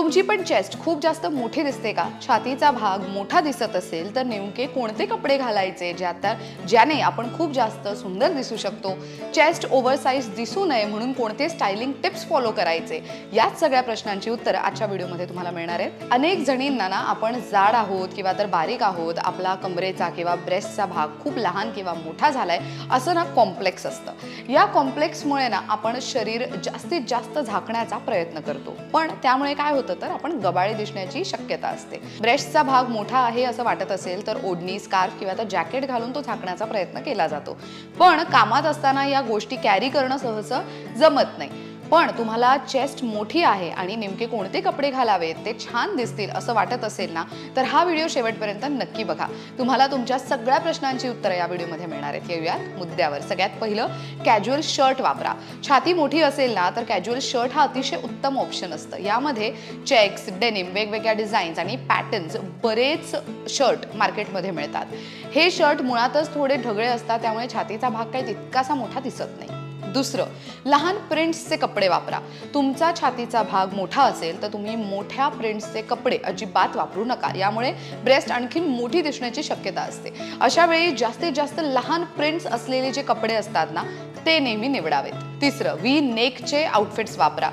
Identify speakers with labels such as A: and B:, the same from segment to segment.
A: तुमची पण चेस्ट खूप जास्त मोठी दिसते का? छातीचा भाग मोठा दिसत असेल तर नेमके कोणते कपडे घालायचे? ज्या तर ज्याने आपण खूप जास्त सुंदर दिसू शकतो. चेस्ट ओव्हरसाईज दिसू नये म्हणून कोणते स्टायलिंग टिप्स फॉलो करायचे? याच सगळ्या प्रश्नांची उत्तर आजच्या व्हिडिओमध्ये तुम्हाला मिळणार आहेत. अनेक जणींना ना आपण जाड आहोत किंवा तर बारीक आहोत आपला कमरेचा किंवा ब्रेस्टचा भाग खूप लहान किंवा मोठा झालाय असं ना कॉम्प्लेक्स असतं. या कॉम्प्लेक्समुळे ना आपण शरीर जास्तीत जास्त झाकण्याचा प्रयत्न करतो. पण त्यामुळे काय होतं? तर आपण गबाळी दिसण्याची शक्यता असते. ब्रेस्टचा भाग मोठा आहे असं वाटत असेल तर ओढणी स्कार्फ किंवा तर जॅकेट घालून तो झाकण्याचा प्रयत्न केला जातो. पण कामात असताना या गोष्टी कॅरी करणं सहज जमत नाही. पण तुम्हाला चेस्ट मोठी आहे आणि नेमके कोणते कपडे घालावेत ते छान दिसतील असं वाटत असेल ना तर हा व्हिडिओ शेवटपर्यंत नक्की बघा. तुम्हाला तुमच्या सगळ्या प्रश्नांची उत्तरं या व्हिडिओमध्ये मिळणार आहेत. येऊयात मुद्द्यावर. सगळ्यात पहिलं कॅज्युअल शर्ट वापरा. छाती मोठी असेल ना तर कॅज्युअल शर्ट हा अतिशय उत्तम ऑप्शन असतं. यामध्ये चेक्स डेनिम वेगवेगळ्या डिझाईन्स आणि पॅटर्न्स बरेच शर्ट मार्केटमध्ये मिळतात. हे शर्ट मुळातच थोडे ढगळे असतात त्यामुळे छातीचा भाग काही तितकासा मोठा दिसत नाही. दुसरं लहान प्रिंट्सचे कपडे वापरा. तुमचा छातीचा भाग मोठा असेल तर तुम्ही मोठ्या प्रिंट्सचे कपडे अजिबात वापरू नका. यामुळे ब्रेस्ट आणखी मोठी दिसण्याची शक्यता असते. अशा वेळी जास्तीत जास्त लहान प्रिंट्स असलेले जे कपडे असतात ना ते नेहमी निवडावेत. तिसरं वी नेकचे आउटफिट्स वापरा.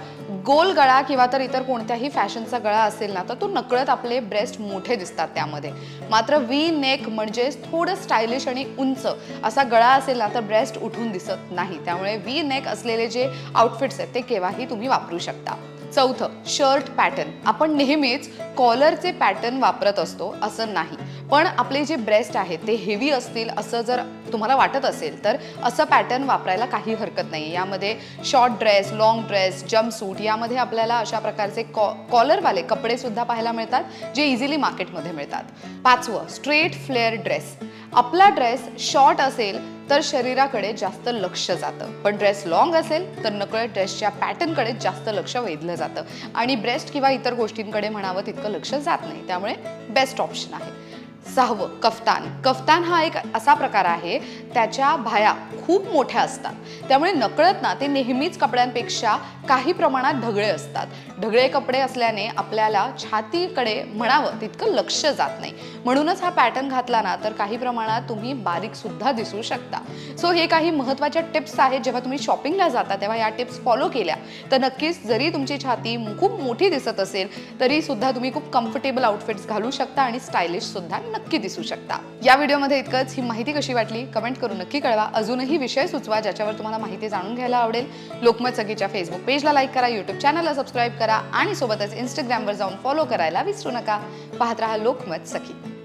A: गोल गळा किंवा तर इतर कोणत्याही फॅशनचा गळा असेल ना तर तो नकळत आपले ब्रेस्ट मोठे दिसतात त्यामध्ये. मात्र वी नेक म्हणजेच थोडं स्टायलिश आणि उंच असा गळा असेल ना तर ब्रेस्ट उठून दिसत नाही. त्यामुळे वी नेक असलेले जे आउटफिट्स आहेत ते केव्हाही तुम्ही वापरू शकता. चौथं शर्ट पॅटर्न. आपण नेहमीच कॉलरचे पॅटर्न वापरत असतो असं नाही. पण आपले जे ब्रेस्ट आहेत ते हेवी असतील असं जर तुम्हाला वाटत असेल तर असं पॅटर्न वापरायला काही हरकत नाही यामध्ये short dress long dress jumpsuit यामध्ये आपल्याला अशा प्रकारचे कॉ कॉलरवाले कपडे सुद्धा पाहायला मिळतात जे इझिली मार्केटमध्ये मिळतात. पाचवं स्ट्रेट फ्लेअर ड्रेस आपला ड्रेस शॉर्ट असेल तर शरीराकडे जास्त लक्ष जातं. पण ड्रेस लॉंग असेल तर नकळत ड्रेसच्या पॅटर्नकडे जास्त लक्ष वेधलं जातं. आणि ब्रेस्ट किंवा इतर गोष्टींकडे म्हणावं तितकं लक्ष जात नाही. त्यामुळे बेस्ट ऑप्शन आहे. सहावं कफ्तान. कफ्तान हा एक असा प्रकार आहे त्याच्या भाया खूप मोठ्या असतात. त्यामुळे नकळत ना ते नेहमीच कपड्यांपेक्षा काही प्रमाणात ढगळे असतात. ढगळे कपडे असल्याने आपल्याला छातीकडे म्हणावं तितकं लक्ष जात नाही. म्हणूनच हा पॅटर्न घातला ना तर काही प्रमाणात तुम्ही बारीक सुद्धा दिसू शकता. सो हे काही महत्त्वाच्या टिप्स आहेत जेव्हा तुम्ही शॉपिंगला जाता तेव्हा या टिप्स फॉलो केल्या. तर नक्कीच जरी तुमची छाती खूप मोठी दिसत असेल तरी सुद्धा तुम्ही खूप कम्फर्टेबल आउटफिट्स घालू शकता आणि स्टायलिश सुद्धा नक्की दिसू शकता. या व्हिडिओमध्ये इतकंच. ही माहिती कशी वाटली? कमेंट करून नक्की कळवा. अजूनही विषय सुचवा ज्याच्यावर तुम्हाला माहिती जाणून घ्यायला आवडेल लोकमत सगीच्या फेसबुक पेजला लाईक करा युट्यूब चॅनलला सबस्क्राईब करा आणि सोबतच इंस्टाग्रामवर जाऊन फॉलो करायला विसरू नका. पाहत राहा लोकमत सखी.